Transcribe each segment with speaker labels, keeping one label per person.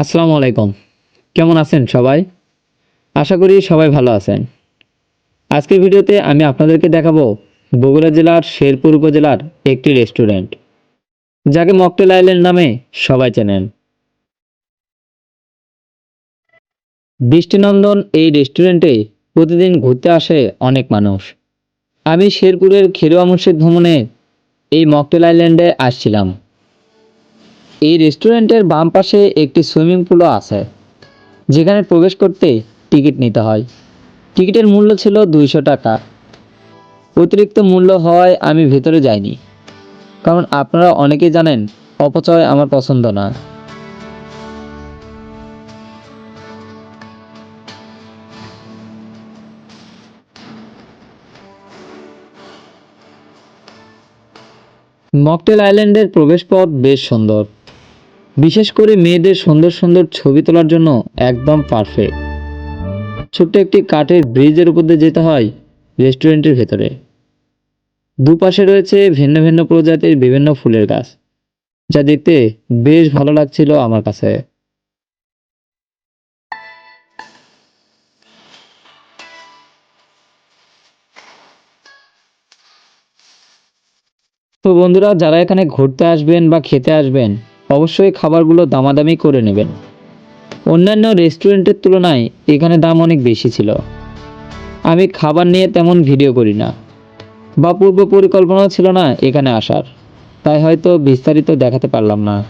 Speaker 1: আসসালামু আলাইকুম। কেমন আছেন সবাই? আশা করি সবাই ভালো আছেন। আজকের ভিডিওতে আমি আপনাদেরকে দেখাবো বগুড়া জেলার শেরপুর উপজেলার একটি রেস্টুরেন্ট, যাকে মকটেল আইল্যান্ড নামে সবাই চেনেন। বৃষ্টিনন্দন এই রেস্টুরেন্টে প্রতিদিন ঘুরতে আসে অনেক মানুষ। আমি শেরপুরের খেরোয়া মুর্শিদ ভ্রমণে এই মকটেল আইল্যান্ডে আসছিলাম। এই রেস্টুরেন্টের বাম পাশে একটি সুইমিং পুলও আছে, যেখানে প্রবেশ করতে টিকিট নিতে হয়। টিকিটের মূল্য ছিল দুইশো টাকা। অতিরিক্ত মূল্য হওয়ায় আমি ভেতরে যাইনি, কারণ আপনারা অনেকেই জানেন, অপচয় আমার পছন্দ না। মকটেল আইল্যান্ডের প্রবেশপথ বেশ সুন্দর। বিশেষ করে মেয়েদের সুন্দর সুন্দর ছবি তোলার জন্য একদম পারফেক্ট ছোট্ট একটি কাঠের ব্রিজের উপর দিয়ে যেতে হয় রেস্টুরেন্টের ভেতরে। দুপাশে রয়েছে ভিন্ন ভিন্ন প্রজাতির বিভিন্ন ফুলের গাছ, যা দেখতে বেশ ভালো লাগছিল আমার কাছে। তো বন্ধুরা, যারা এখানে ঘুরতে আসবেন বা খেতে আসবেন অবশ্যই খাবারগুলো দামাদামি করে নেবেন। অন্যান্য রেস্টুরেন্টের তুলনায় এখানে দাম অনেক বেশি ছিল। আমি খাবার নিয়ে তেমন ভিডিও করি না। বা পূর্ব পরিকল্পনাও ছিল না এখানে আসার। তাই হয়তো বিস্তারিত দেখাতে পারলাম না।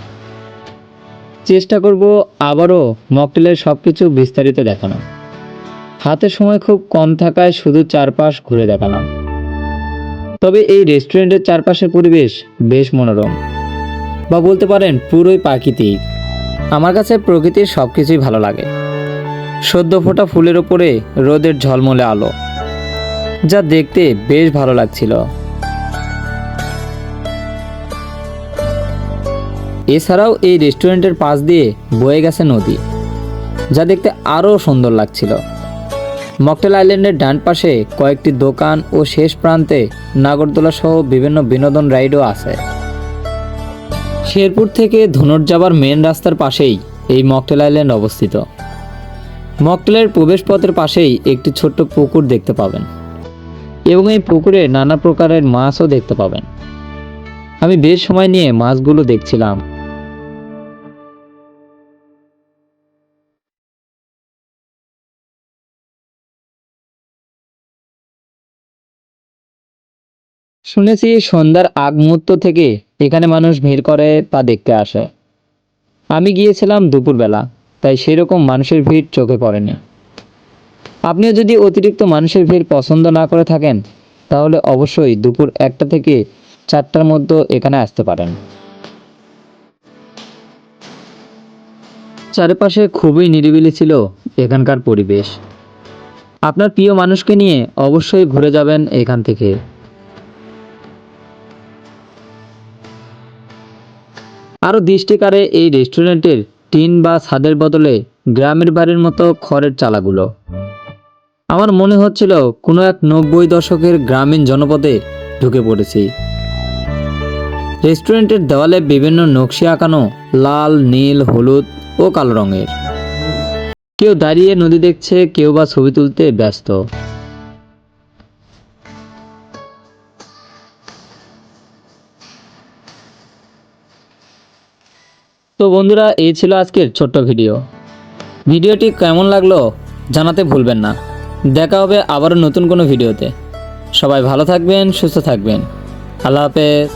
Speaker 1: চেষ্টা করব আবারও মকটেলের সব কিছু বিস্তারিত দেখানো। হাতে সময় খুব কম থাকায় শুধু চারপাশ ঘুরে দেখালাম। তবে এই রেস্টুরেন্টের চারপাশের পরিবেশ বেশ মনোরম। বা বলতে পারেন পুরোই প্রাকৃতিক। আমার কাছে প্রকৃতির সব কিছুই ভালো লাগে। সদ্য ফোটা ফুলের ওপরে রোদের ঝলমলে আলো, যা দেখতে বেশ ভালো লাগছিল। এছাড়াও এই রেস্টুরেন্টের পাশ দিয়ে বয়ে গেছে নদী, যা দেখতে আরও সুন্দর লাগছিল। মকটেল আইল্যান্ডের ডান পাশে কয়েকটি দোকান ও শেষ প্রান্তে নাগরদোলা সহ বিভিন্ন বিনোদন রাইডও আছে। শেরপুর থেকে ধনুর যাবার মেন রাস্তার পাশেই এই মকটেল আইল্যান্ড অবস্থিত। মকটেলের প্রবেশপথের পাশেই একটি ছোট্ট পুকুর দেখতে পাবেন এবং এই পুকুরে নানা প্রকারের মাছও দেখতে পাবেন। আমি বেশ সময় নিয়ে মাছগুলো দেখছিলাম। শুনেছি সন্ধ্যার আগ মুহূর্ত থেকে এখানে মানুষ ভিড় করে তা দেখতে আসে। আমি গিয়েছিলাম দুপুরবেলা, তাই সেরকম মানুষের ভিড় চোখে পড়েনি। আপনিও যদি অতিরিক্ত মানুষের ভিড় পছন্দ না করে থাকেন, তাহলে অবশ্যই দুপুর একটা থেকে চারটার মধ্যে এখানে আসতে পারেন। চারিপাশে খুবই নিরিবিলি ছিল এখানকার পরিবেশ। আপনার প্রিয় মানুষকে নিয়ে অবশ্যই ঘুরে যাবেন এখান থেকে। আরও দৃষ্টিকারে এই রেস্টুরেন্টের টিন বা ছাদের বদলে গ্রামের বাড়ির মতো খড়ের চালাগুলো। আমার মনে হচ্ছিল কোনো এক নব্বই দশকের গ্রামীণ জনপদে ঢুকে পড়েছি। রেস্টুরেন্টের দেওয়ালে বিভিন্ন নকশি আঁকানো লাল, নীল, হলুদ ও কালো রঙের। কেউ দাঁড়িয়ে নদী দেখছে, কেউ বা ছবি তুলতে ব্যস্ত। তো বন্ধুরা, এই ছিল আজকের ছোট্ট ভিডিও। ভিডিওটি কেমন লাগল জানাতে ভুলবেন না। দেখা হবে আবারও নতুন কোনো ভিডিওতে। সবাই ভালো থাকবেন, সুস্থ থাকবেন। আল্লাহ হাফেজ।